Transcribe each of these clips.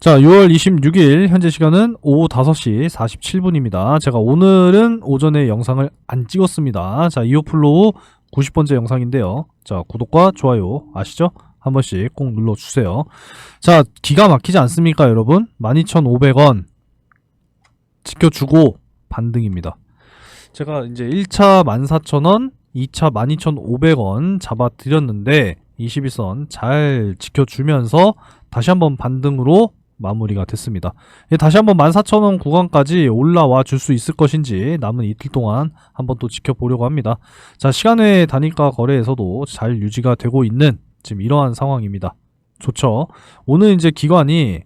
자, 6월 26일 현재 시간은 오후 5시 47분입니다. 제가 오늘은 오전에 영상을 안 찍었습니다. 자, 이오플로우 90번째 영상인데요. 자, 구독과 좋아요 아시죠? 한 번씩 꼭 눌러주세요. 자, 기가 막히지 않습니까, 여러분? 12,500원 지켜주고 반등입니다. 제가 이제 1차 14,000원, 2차 12,500원 잡아드렸는데 21선 잘 지켜주면서 다시 한번 반등으로 마무리가 됐습니다. 예, 다시 한번 14,000원 구간까지 올라와 줄 수 있을 것인지 남은 이틀 동안 한번 또 지켜보려고 합니다. 자, 시간외 단위가 거래에서도 잘 유지가 되고 있는 지금 이러한 상황입니다. 좋죠. 오늘 이제 기관이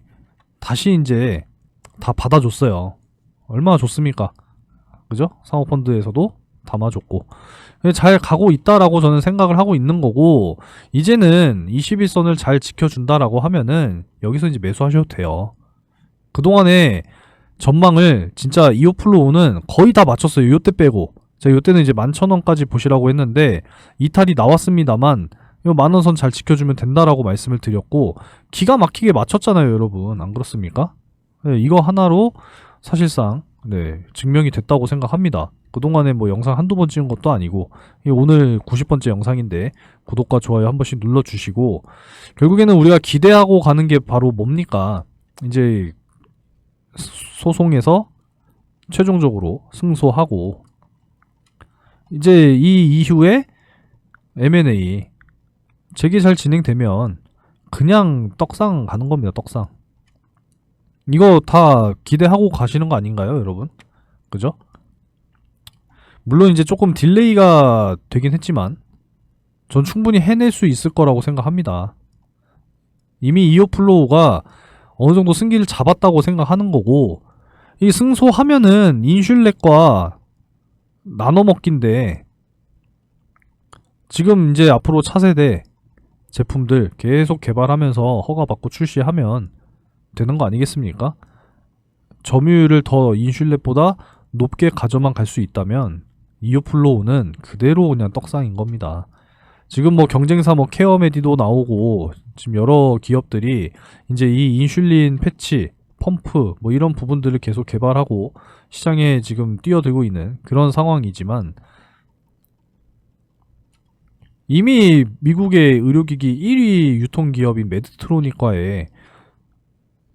다시 이제 다 받아줬어요. 얼마나 좋습니까? 그죠? 사모펀드에서도 담아줬고. 예, 잘 가고 있다라고 저는 생각을 하고 있는 거고, 이제는 21선을 잘 지켜준다라고 하면은, 여기서 이제 매수하셔도 돼요. 그동안에 전망을 진짜 이오플로우는 거의 다 맞췄어요. 요때 빼고. 제가 요때는 이제 11,000원까지 보시라고 했는데, 이탈이 나왔습니다만, 이 만원 선 잘 지켜주면 된다라고 말씀을 드렸고, 기가 막히게 맞췄잖아요, 여러분. 안 그렇습니까? 네, 이거 하나로 사실상, 네, 증명이 됐다고 생각합니다. 그동안에 뭐 영상 한두 번 찍은 것도 아니고 이 오늘 90번째 영상인데 구독과 좋아요 한 번씩 눌러주시고 결국에는 우리가 기대하고 가는 게 바로 뭡니까 이제 소송에서 최종적으로 승소하고 이제 이 이후에 M&A 재기 잘 진행되면 그냥 떡상 가는 겁니다 떡상 이거 다 기대하고 가시는 거 아닌가요 여러분 그죠? 물론 이제 조금 딜레이가 되긴 했지만 전 충분히 해낼 수 있을 거라고 생각합니다. 이미 이오플로우가 어느 정도 승기를 잡았다고 생각하는 거고 이 승소하면은 인슐렛과 나눠 먹기인데 지금 이제 앞으로 차세대 제품들 계속 개발하면서 허가받고 출시하면 되는 거 아니겠습니까? 점유율을 더 인슐렛보다 높게 가져만 갈 수 있다면 이오플로우는 그대로 그냥 떡상인 겁니다. 지금 뭐 경쟁사 뭐 케어메디도 나오고 지금 여러 기업들이 이제 이 인슐린 패치, 펌프 뭐 이런 부분들을 계속 개발하고 시장에 지금 뛰어들고 있는 그런 상황이지만 이미 미국의 의료기기 1위 유통기업인 메드트로닉과의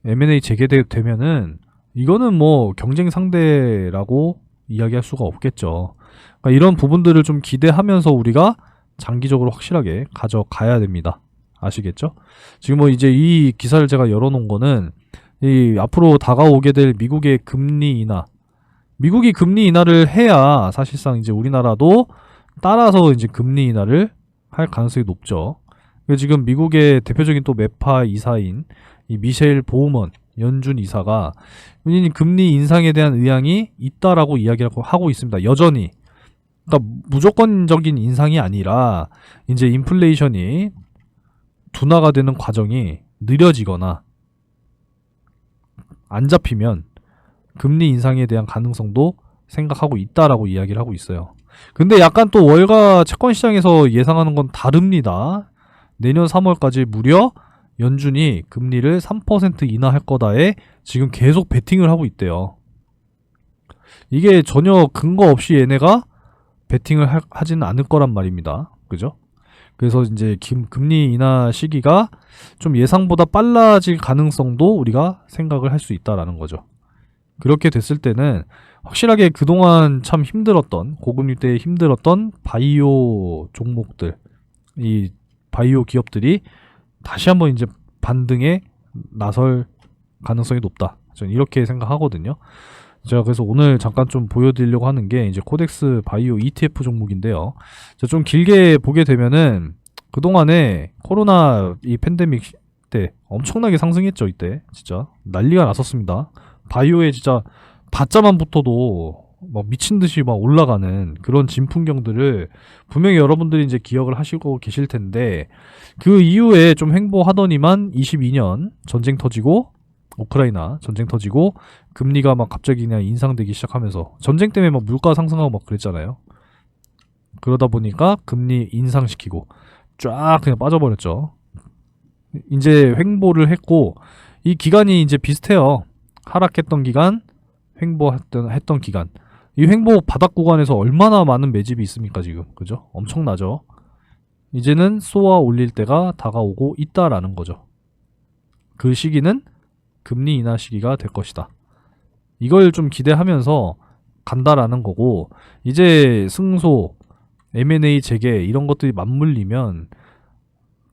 M&A 재개되면은 이거는 뭐 경쟁 상대라고 이야기할 수가 없겠죠. 그러니까 이런 부분들을 좀 기대하면서 우리가 장기적으로 확실하게 가져가야 됩니다. 아시겠죠? 지금 뭐 이제 이 기사를 제가 열어놓은 거는 이 앞으로 다가오게 될 미국의 금리 인하, 미국이 금리 인하를 해야 사실상 이제 우리나라도 따라서 이제 금리 인하를 할 가능성이 높죠. 지금 미국의 대표적인 또 메파 이사인 이 미셸 보우먼 연준 이사가 금리 인상에 대한 의향이 있다라고 이야기를 하고 있습니다. 여전히 그러니까 무조건적인 인상이 아니라 이제 인플레이션이 둔화가 되는 과정이 느려지거나 안 잡히면 금리 인상에 대한 가능성도 생각하고 있다라고 이야기를 하고 있어요. 근데 약간 또 월가 채권 시장에서 예상하는 건 다릅니다. 내년 3월까지 무려 연준이 금리를 3% 인하할 거다에 지금 계속 베팅을 하고 있대요. 이게 전혀 근거 없이 얘네가 베팅을 하, 하지는 않을 거란 말입니다. 그죠? 그래서 이제 금, 금리 인하 시기가 좀 예상보다 빨라질 가능성도 우리가 생각을 할 수 있다라는 거죠. 그렇게 됐을 때는 확실하게 그동안 참 힘들었던 고금리 때 힘들었던 바이오 종목들 이 바이오 기업들이 다시 한번 이제 반등에 나설 가능성이 높다. 저는 이렇게 생각하거든요. 제가 그래서 오늘 잠깐 좀 보여드리려고 하는 게 이제 코덱스 바이오 ETF 종목인데요. 좀 길게 보게 되면은 그동안에 코로나 이 팬데믹 때 엄청나게 상승했죠, 이때. 진짜. 난리가 났었습니다. 바이오에 진짜 다짜만 붙어도 막 미친 듯이 막 올라가는 그런 진풍경들을 분명히 여러분들이 이제 기억을 하시고 계실 텐데 그 이후에 좀 행보하더니만 22년 전쟁 터지고 우크라이나 전쟁 터지고 금리가 막 갑자기 그냥 인상되기 시작하면서 전쟁 때문에 막 물가 상승하고 막 그랬잖아요. 그러다 보니까 금리 인상시키고 쫙 그냥 빠져버렸죠. 이제 횡보를 했고 이 기간이 이제 비슷해요. 하락했던 기간, 횡보했던 했던 기간. 이 횡보 바닥 구간에서 얼마나 많은 매집이 있습니까 지금 그죠? 엄청나죠. 이제는 쏘아 올릴 때가 다가오고 있다라는 거죠. 그 시기는 금리 인하 시기가 될 것이다. 이걸 좀 기대하면서 간다라는 거고 이제 승소, M&A 재개 이런 것들이 맞물리면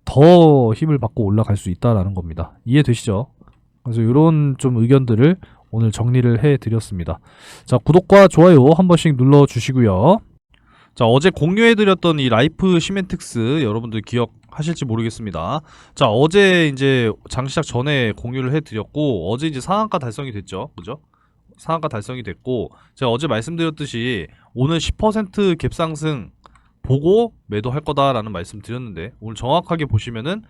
더 힘을 받고 올라갈 수 있다라는 겁니다. 이해되시죠? 그래서 이런 좀 의견들을 오늘 정리를 해 드렸습니다. 자, 구독과 좋아요 한 번씩 눌러 주시고요. 자, 어제 공유해 드렸던 이 라이프 시멘틱스 여러분들 기억하실지 모르겠습니다. 자, 어제 이제 장 시작 전에 공유를 해 드렸고 어제 이제 상한가 달성이 됐죠. 그죠? 상한가 달성이 됐고 제가 어제 말씀드렸듯이 오늘 10% 갭 상승 보고 매도할 거다라는 말씀 드렸는데 오늘 정확하게 보시면은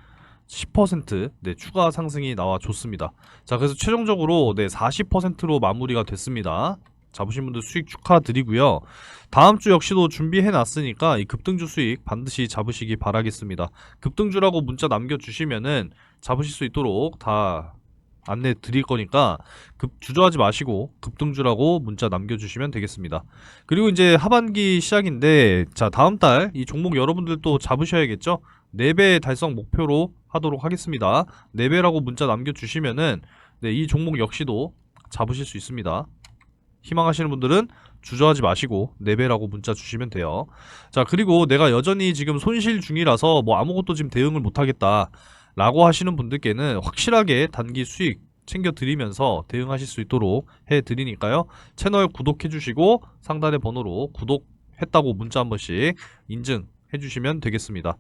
10% 네, 추가 상승이 나와 줬습니다. 자, 그래서 최종적으로 네, 40%로 마무리가 됐습니다. 잡으신 분들 수익 축하드리고요. 다음 주 역시도 준비해 놨으니까 이 급등주 수익 반드시 잡으시기 바라겠습니다. 급등주라고 문자 남겨 주시면은 잡으실 수 있도록 다 안내 드릴 거니까 급 주저하지 마시고 급등주라고 문자 남겨주시면 되겠습니다. 그리고 이제 하반기 시작인데 자 다음 달 이 종목 여러분들도 잡으셔야겠죠? 4배 달성 목표로 하도록 하겠습니다. 4배라고 문자 남겨주시면은 네, 이 종목 역시도 잡으실 수 있습니다. 희망하시는 분들은 주저하지 마시고 4배라고 문자 주시면 돼요. 자 그리고 내가 여전히 지금 손실 중이라서 뭐 아무것도 지금 대응을 못하겠다 라고 하시는 분들께는 확실하게 단기 수익 챙겨 드리면서 대응하실 수 있도록 해 드리니까요. 채널 구독해 주시고 상단의 번호로 구독했다고 문자 한 번씩 인증해 주시면 되겠습니다.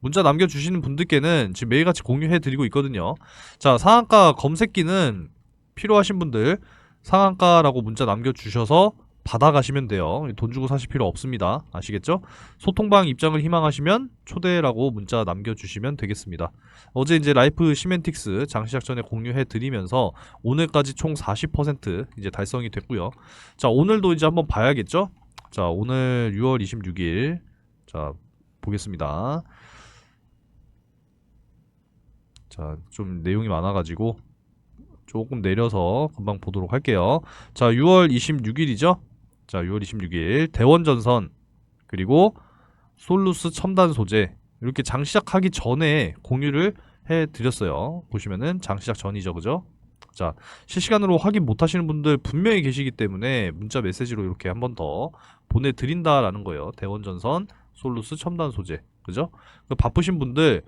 문자 남겨 주시는 분들께는 지금 매일같이 공유해 드리고 있거든요. 자, 상한가 검색기는 필요하신 분들 상한가라고 문자 남겨 주셔서 받아가시면 돼요. 돈 주고 사실 필요 없습니다. 아시겠죠? 소통방 입장을 희망하시면 초대라고 문자 남겨주시면 되겠습니다. 어제 이제 라이프 시멘틱스 장 시작 전에 공유해 드리면서 오늘까지 총 40% 이제 달성이 됐고요. 자, 오늘도 이제 한번 봐야겠죠? 자, 오늘 6월 26일. 자, 보겠습니다. 자, 좀 내용이 많아가지고 조금 내려서 금방 보도록 할게요. 자, 6월 26일이죠? 자, 6월 26일 대원전선 그리고 솔루스 첨단 소재 이렇게 장 시작하기 전에 공유를 해 드렸어요. 보시면은 장 시작 전이죠. 그죠? 자, 실시간으로 확인 못 하시는 분들 분명히 계시기 때문에 문자 메시지로 이렇게 한 번 더 보내 드린다라는 거예요. 대원전선 솔루스 첨단 소재. 그죠? 그 바쁘신 분들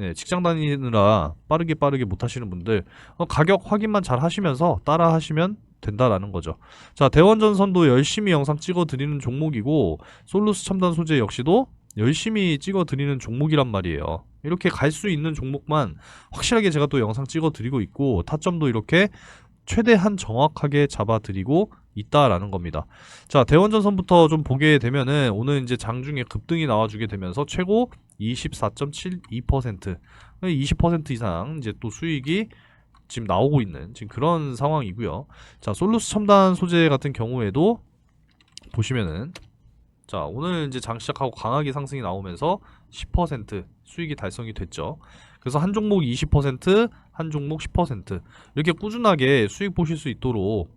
네, 직장 다니느라 빠르게 빠르게 못 하시는 분들 어, 가격 확인만 잘 하시면서 따라 하시면 된다라는 거죠. 자, 대원전선도 열심히 영상 찍어 드리는 종목이고 솔루스 첨단 소재 역시도 열심히 찍어 드리는 종목이란 말이에요. 이렇게 갈 수 있는 종목만 확실하게 제가 또 영상 찍어 드리고 있고 타점도 이렇게 최대한 정확하게 잡아 드리고 있다라는 겁니다. 자, 대원전선부터 좀 보게 되면은 오늘 이제 장중에 급등이 나와주게 되면서 최고 24.72% 20% 이상 이제 또 수익이 지금 나오고 있는 지금 그런 상황이고요. 자, 솔루스 첨단 소재 같은 경우에도 보시면은 자, 오늘 이제 장 시작하고 강하게 상승이 나오면서 10% 수익이 달성이 됐죠. 그래서 한 종목 20%, 한 종목 10% 이렇게 꾸준하게 수익 보실 수 있도록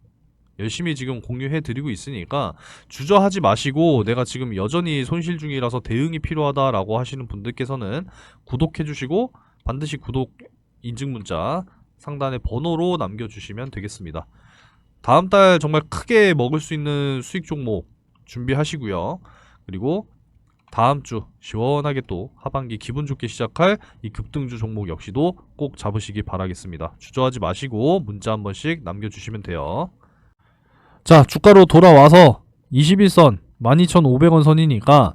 열심히 지금 공유해 드리고 있으니까 주저하지 마시고 내가 지금 여전히 손실 중이라서 대응이 필요하다라고 하시는 분들께서는 구독해 주시고 반드시 구독 인증 문자 상단에 번호로 남겨주시면 되겠습니다. 다음 달 정말 크게 먹을 수 있는 수익 종목 준비하시고요. 그리고 다음 주 시원하게 또 하반기 기분 좋게 시작할 이 급등주 종목 역시도 꼭 잡으시기 바라겠습니다. 주저하지 마시고 문자 한 번씩 남겨주시면 돼요. 자, 주가로 돌아와서 21선 12,500원 선이니까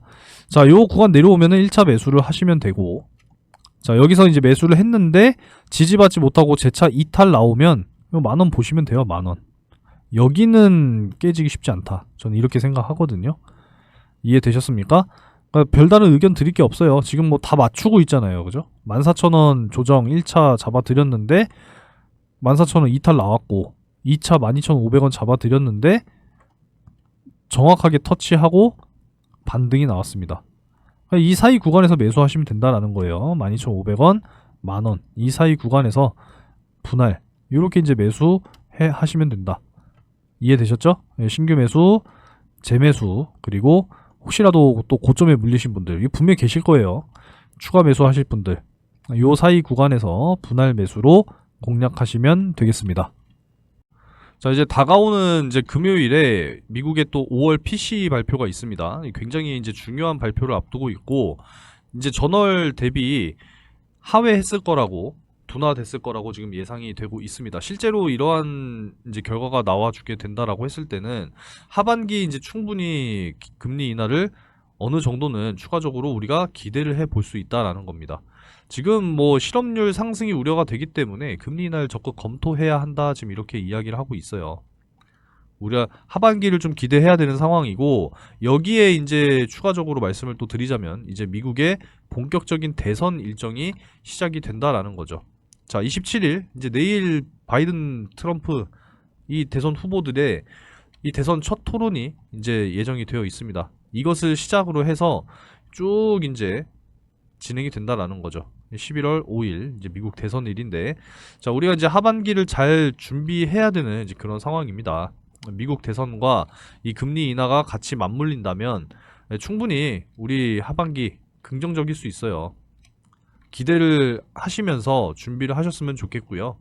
자, 요 구간 내려오면은 1차 매수를 하시면 되고 자, 여기서 이제 매수를 했는데 지지받지 못하고 재차 이탈 나오면 만원 보시면 돼요, 만 원. 여기는 깨지기 쉽지 않다. 저는 이렇게 생각하거든요. 이해되셨습니까? 그러니까 별다른 의견 드릴 게 없어요. 지금 뭐 다 맞추고 있잖아요. 그죠? 14,000원 조정 1차 잡아드렸는데 14,000원 이탈 나왔고 2차 12,500원 잡아드렸는데 정확하게 터치하고 반등이 나왔습니다. 이 사이 구간에서 매수하시면 된다라는 거예요. 12,500원, 만원 이 사이 구간에서 분할 이렇게 이제 매수 해 하시면 된다. 이해되셨죠? 예, 신규 매수, 재매수, 그리고 혹시라도 또 고점에 물리신 분들, 이 분명히 계실 거예요. 추가 매수 하실 분들, 요 사이 구간에서 분할 매수로 공략하시면 되겠습니다. 자, 이제 다가오는 이제 금요일에 미국의 또 5월 PC 발표가 있습니다. 굉장히 이제 중요한 발표를 앞두고 있고, 이제 전월 대비 하회했을 거라고 둔화됐을 거라고 지금 예상이 되고 있습니다. 실제로 이러한 이제 결과가 나와주게 된다라고 했을 때는 하반기 이제 충분히 기- 금리 인하를 어느 정도는 추가적으로 우리가 기대를 해 볼 수 있다라는 겁니다. 지금 뭐 실업률 상승이 우려가 되기 때문에 금리 인하를 적극 검토해야 한다 지금 이렇게 이야기를 하고 있어요. 우리가 하반기를 좀 기대해야 되는 상황이고 여기에 이제 추가적으로 말씀을 또 드리자면 이제 미국의 본격적인 대선 일정이 시작이 된다라는 거죠. 자, 27일 이제 내일 바이든 트럼프 이 대선 후보들의 이 대선 첫 토론이 이제 예정이 되어 있습니다. 이것을 시작으로 해서 쭉 이제 진행이 된다라는 거죠. 11월 5일 이제 미국 대선일인데 자 우리가 이제 하반기를 잘 준비해야 되는 이제 그런 상황입니다. 미국 대선과 이 금리 인하가 같이 맞물린다면 충분히 우리 하반기 긍정적일 수 있어요. 기대를 하시면서 준비를 하셨으면 좋겠고요.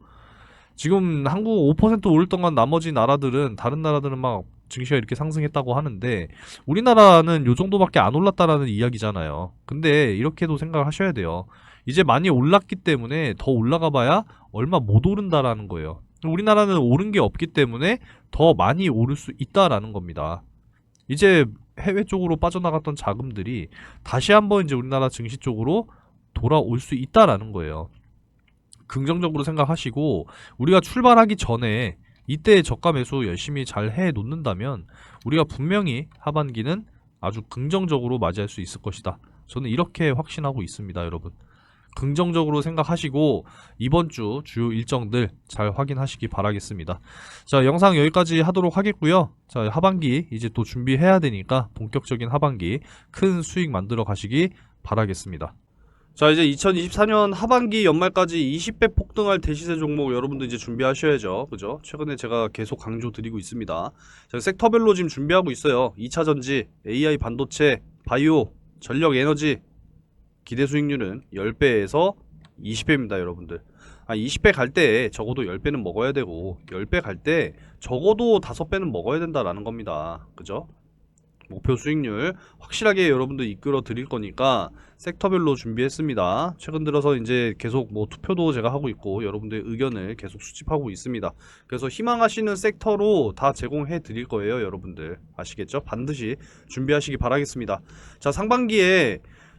지금 한국 5% 오를 동안 나머지 나라들은 다른 나라들은 막 증시가 이렇게 상승했다고 하는데 우리나라는 요 정도밖에 안 올랐다라는 이야기잖아요. 근데 이렇게도 생각을 하셔야 돼요. 이제 많이 올랐기 때문에 더 올라가 봐야 얼마 못 오른다라는 거예요. 우리나라는 오른 게 없기 때문에 더 많이 오를 수 있다라는 겁니다. 이제 해외 쪽으로 빠져나갔던 자금들이 다시 한번 이제 우리나라 증시 쪽으로 돌아올 수 있다라는 거예요. 긍정적으로 생각하시고 우리가 출발하기 전에 이때 저가 매수 열심히 잘 해 놓는다면 우리가 분명히 하반기는 아주 긍정적으로 맞이할 수 있을 것이다. 저는 이렇게 확신하고 있습니다, 여러분. 긍정적으로 생각하시고 이번 주 주요 일정들 잘 확인하시기 바라겠습니다. 자, 영상 여기까지 하도록 하겠고요. 자, 하반기 이제 또 준비해야 되니까 본격적인 하반기 큰 수익 만들어 가시기 바라겠습니다. 자 이제 2024년 하반기 연말까지 20배 폭등할 대시세 종목 여러분들 이제 준비하셔야죠. 그죠? 최근에 제가 계속 강조 드리고 있습니다. 자, 섹터별로 지금 준비하고 있어요. 2차전지 AI 반도체 바이오 전력 에너지. 기대 수익률은 10배에서 20배입니다 여러분들. 아 20배 갈 때 적어도 10배는 먹어야 되고 10배 갈 때 적어도 5배는 먹어야 된다라는 겁니다. 그죠 목표 수익률 확실하게 여러분들 이끌어 드릴 거니까 섹터별로 준비했습니다. 최근 들어서 이제 계속 뭐 투표도 제가 하고 있고 여러분들의 의견을 계속 수집하고 있습니다. 그래서 희망하시는 섹터로 다 제공해 드릴 거예요, 여러분들. 아시겠죠? 반드시 준비하시기 바라겠습니다. 자, 상반기에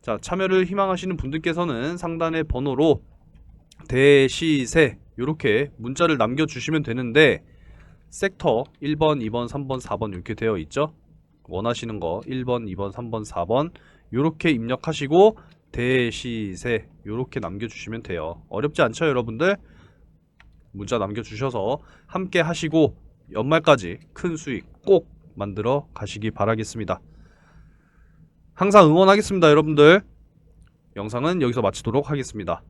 자, 참여를 희망하시는 분들께서는 상단의 번호로 대시세 이렇게 문자를 남겨 주시면 되는데 섹터 1번, 2번, 3번, 4번 이렇게 되어 있죠. 원하시는 거 1번, 2번, 3번, 4번 이렇게 입력하시고 대시세 이렇게 남겨주시면 돼요. 어렵지 않죠, 여러분들? 문자 남겨주셔서 함께 하시고 연말까지 큰 수익 꼭 만들어 가시기 바라겠습니다. 항상 응원하겠습니다, 여러분들. 영상은 여기서 마치도록 하겠습니다.